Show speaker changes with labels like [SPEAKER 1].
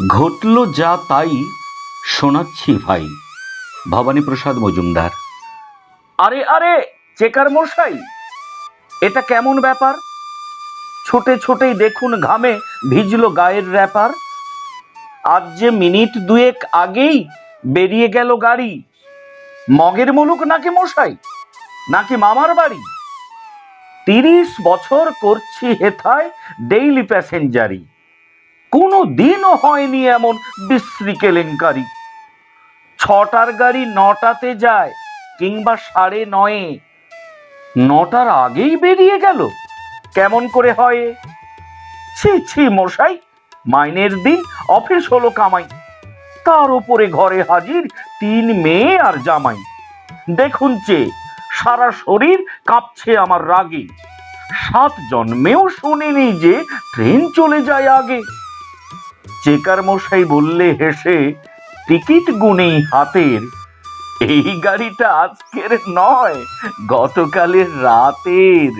[SPEAKER 1] ঘটল যা তাই শোনাচ্ছি ভাই। ভবানীপ্রসাদ মজুমদার।
[SPEAKER 2] আরে আরে, চেকার মশাই, এটা কেমন ব্যাপার? ছোটে ছোটেই দেখুন ঘামে ভিজলো গায়ের র্যাপার। আজ যে মিনিট দুয়েক আগেই বেরিয়ে গেল গাড়ি। মগের মুলুক নাকি মশাই? নাকি মামার বাড়ি? তিরিশ বছর করছি হেথায় ডেইলি প্যাসেঞ্জারি দিনও হয়নি এমন বিশ্রী কেলেঙ্কারি। ছটার গাড়ি নটাতে যায় কিংবা সাড়ে নয়ে। নটার আগেই বেরিয়ে গেল। কেমন করে হয়? ছি ছি, মশাই, মাইনের দিন অফিস হলো কামাই। তার উপরে ঘরে হাজির তিন মেয়ে আর জামাই। দেখুন চেয়ে সারা শরীর কাঁপছে আমার রাগে। সাত জন্মেও শুনিনি যে, ট্রেন চলে যায় আগে। চেকার মশাই বললে হেসে টিকিট গুনেই হাতের। এই গাড়িটা আজকের নয় গতকালের রাতের।